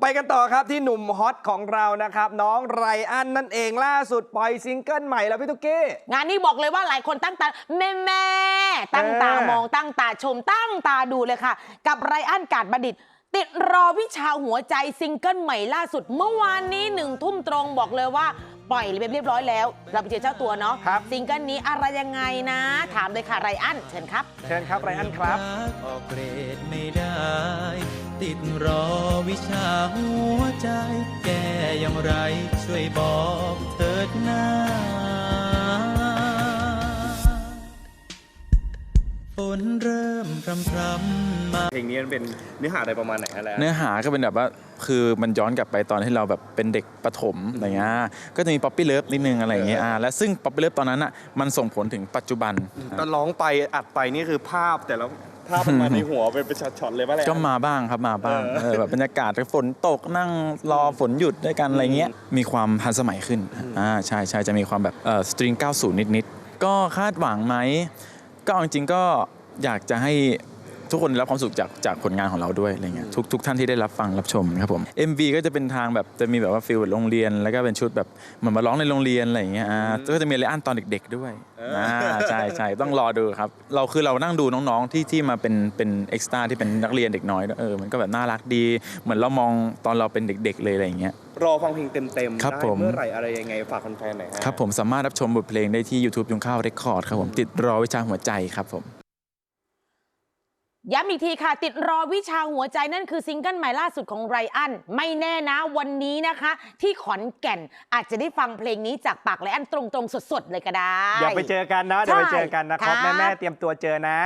ไปกันต่อครับที่หนุ่มฮอตของเรานะครับ น้องไรอันนั่นเองล่าสุดปล่อยซิงเกิลใหม่แล้วพี่ตุ๊กกี้ งานนี้บอกเลยว่าหลายคนตั้งตาแม่แม่ตั้งตามองตั้งตาชมตั้งตาดูเลยค่ะ กับไรอันกาดบัณฑิต ติดรอวิชาหัวใจซิงเกิลใหม่ล่าสุด เมื่อวานนี้หนึ่งทุ่มตรงบอกเลยว่า ปล่อยเรียบร้อยแล้ว เราไปเจอเจ้าตัวเนาะครับ ซิงเกิลนี้อะไรยังไงนะ ถามเลยค่ะไรอันเชิญครับ เชิญครับไรอันครับกออกเกรดไม่ได้ ติดรอวิชาหัวใจ แก้อย่างไรช่วยบอกเถิดหน้า ฝนเริ่มพรำพรำๆมาเพลงนี้มันเป็นเนื้อหาอะไรประมาณไหนฮะแล้วเนื้อหาก็เป็นแบบว่าคือมันย้อนกลับไปตอนที่เราแบบเป็นเด็กประถมอะไรเงี้ยก็จะมีป๊อปปี้เลิฟนิดนึงอะไรอย่างเงี้ยอ่าและซึ่งป๊อปปี้เลิฟตอนนั้นอะมันส่งผลถึงปัจจุบันตอนร้องไปอัดไปนี่คือภาพแต่ละภาพมันมาในหัวเป็นเป็นช็อตๆเลยป่ะไรก็มาบ้างครับมาบ้างเออเออแบบบรรยากาศฝนตกนั่งรอฝนหยุดด้วยกันอะไรเงี้ยมีความทันสมัยขึ้นอ่าใช่ใช่จะมีความแบบเอ่อสตริง90 นิดๆก็คาดหวังไหม ก็เอาจริงๆก็อยากจะให้ทุกคนได้รับความสุขจากจากผลงานของเราด้วยอะไรเงี้ยทุกทุกท่านที่ได้รับฟังรับชมครับผม MV ก็จะเป็นทางแบบจะมีแบบว่าฟิลโรงเรียน แล้วก็เป็นชุดแบบเหมือนมาร้องในโรงเรียนอะไรอย่างเงี้ยอ่าก็จะมีเลอันตอนเด็ก ๆ ด้วยอ่าใช่ใช่ต้องรอดูครับ เราคือเรานั่งดูน้องๆที่ที่มาเป็นเป็นเอ็กซ์ตร้าที่เป็นนักเรียนเด็กน้อยเออมันก็แบบน่ารักดี เหมือนเรามองตอนเราเป็นเด็ก ๆ เลยอะไรอย่างเงี้ย รอฟังเพลงเต็มๆครับได้ผม เมื่อไหร่อะไรยังไงฝากแฟนๆหน่อยฮะ ครับผมสามารถรับชมบทเพลงได้ที่ YouTube ยุงข้าวเรคคอร์ดครับผมติดรอวิชาหัวใจครับผม ย้ำอีกทีค่ะ ติดรอวิชาหัวใจนั่นคือซิงเกิลใหม่ล่าสุดของไรอัน ไม่แน่นะวันนี้นะคะ ที่ขอนแก่นอาจจะได้ฟังเพลงนี้จากปากไรอันตรงๆ สดๆ เลยก็ได้เดี๋ยวไปเจอกันนะเดี๋ยวไปเจอกันนะครับ ใช่ครับแม่ ๆ เตรียมตัวเจอนะ